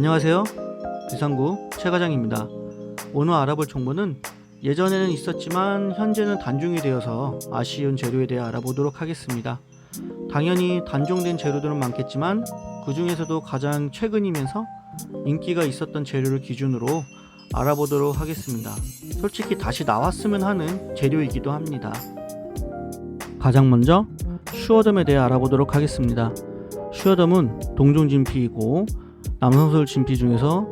안녕하세요. 비상구 최 과장입니다. 오늘 알아볼 정보는 예전에는 있었지만 현재는 단종이 되어서 아쉬운 재료에 대해 알아보도록 하겠습니다. 당연히 단종된 재료들은 많겠지만 그 중에서도 가장 최근이면서 인기가 있었던 재료를 기준으로 알아보도록 하겠습니다. 솔직히 다시 나왔으면 하는 재료이기도 합니다. 가장 먼저 슈어덤에 대해 알아보도록 하겠습니다. 슈어덤은 동종 진피이고 남성술 진피 중에서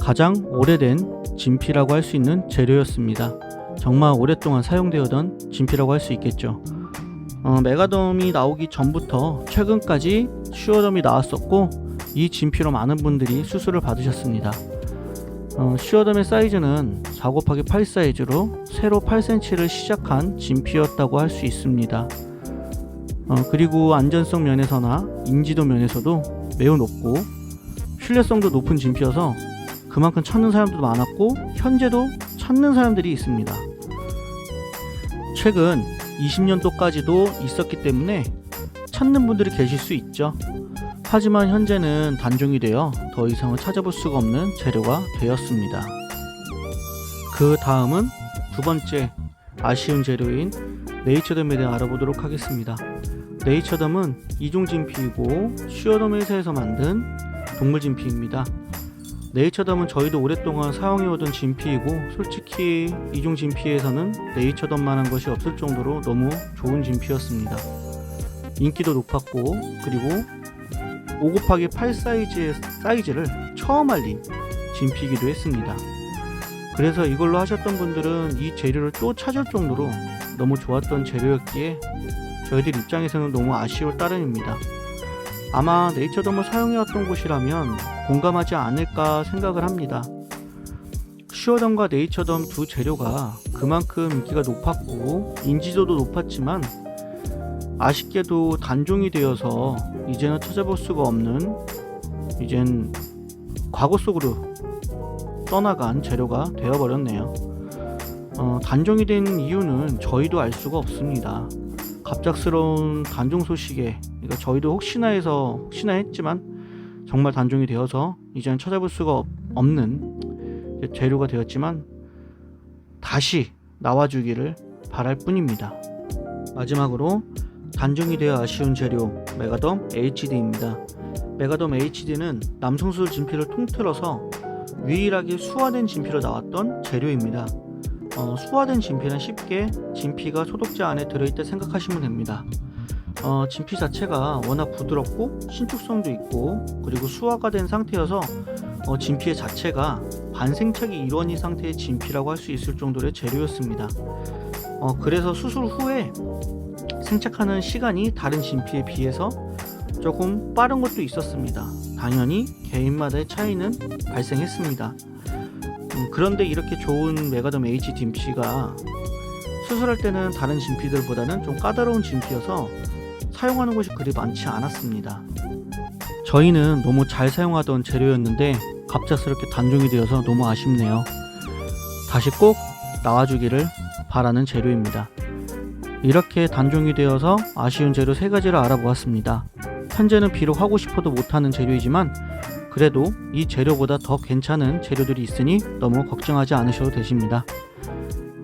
가장 오래된 진피라고 할 수 있는 재료였습니다. 정말 오랫동안 사용되었던 진피라고 할 수 있겠죠. 어, 메가덤이 나오기 전부터 최근까지 슈어덤이 나왔었고 이 진피로 많은 분들이 수술을 받으셨습니다. 어, 슈어덤의 사이즈는 4 곱하기 8 사이즈로 세로 8cm를 시작한 진피였다고 할 수 있습니다. 어, 그리고 안전성 면에서나 인지도 면에서도 매우 높고 신뢰성도 높은 진피여서 그만큼 찾는 사람들도 많았고 현재도 찾는 사람들이 있습니다. 최근 20년도까지도 있었기 때문에 찾는 분들이 계실 수 있죠. 하지만 현재는 단종이 되어 더 이상은 찾아볼 수가 없는 재료가 되었습니다. 그 다음은 두 번째 아쉬운 재료인 네이처덤에 대해 알아보도록 하겠습니다. 네이처덤은 이종 진피이고 슈어덤 회사에서 만든 동물 진피입니다. 네이처덤은 저희도 오랫동안 사용해오던 진피이고 솔직히 이종 진피에서는 네이처덤만한 것이 없을 정도로 너무 좋은 진피였습니다. 인기도 높았고 그리고 5 곱하기 8 사이즈의 사이즈를 처음 알린 진피이기도 했습니다. 그래서 이걸로 하셨던 분들은 이 재료를 또 찾을 정도로 너무 좋았던 재료였기에 저희들 입장에서는 너무 아쉬울 따름입니다. 아마 네이처덤을 사용해왔던 곳이라면 공감하지 않을까 생각을 합니다. 슈어덤과 네이처덤 두 재료가 그만큼 인기가 높았고 인지도도 높았지만 아쉽게도 단종이 되어서 이제는 찾아볼 수가 없는 이젠 과거 속으로 떠나간 재료가 되어버렸네요. 어, 단종이 된 이유는 저희도 알 수가 없습니다. 갑작스러운 단종 소식에 그러니까 저희도 혹시나 해서 혹시나 했지만 정말 단종이 되어서 이제는 찾아볼 수가 없- 없는 재료가 되었지만 다시 나와주기를 바랄 뿐입니다. 마지막으로 단종이 되어 아쉬운 재료 메가덤 HD입니다. 메가덤 HD는 남성술 진피를 통틀어서 유일하게 수화된 진피로 나왔던 재료입니다. 어, 수화된 진피는 쉽게 진피가 소독제 안에 들어있다 생각하시면 됩니다. 어, 진피 자체가 워낙 부드럽고 신축성도 있고 그리고 수화가 된 상태여서 어, 진피의 자체가 반생착이 이루어진 상태의 진피라고 할 수 있을 정도의 재료였습니다. 어, 그래서 수술 후에 생착하는 시간이 다른 진피에 비해서 조금 빠른 것도 있었습니다. 당연히 개인마다의 차이는 발생했습니다. 음, 그런데 이렇게 좋은 메가덤 H 진피가 수술할 때는 다른 진피들보다는 좀 까다로운 진피여서 사용하는 곳이 그리 많지 않았습니다. 저희는 너무 잘 사용하던 재료였는데 갑작스럽게 단종이 되어서 너무 아쉽네요. 다시 꼭 나와주기를 바라는 재료입니다. 이렇게 단종이 되어서 아쉬운 재료 세 가지를 알아보았습니다. 현재는 비록 하고 싶어도 못하는 재료이지만 그래도 이 재료보다 더 괜찮은 재료들이 있으니 너무 걱정하지 않으셔도 되십니다.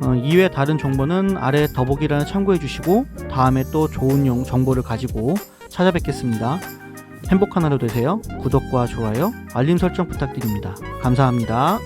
어, 이외 다른 정보는 아래 더보기란을 참고해 주시고 다음에 또 좋은 용- 정보를 가지고 찾아뵙겠습니다. 행복한 하루 되세요. 구독과 좋아요, 알림 설정 부탁드립니다. 감사합니다.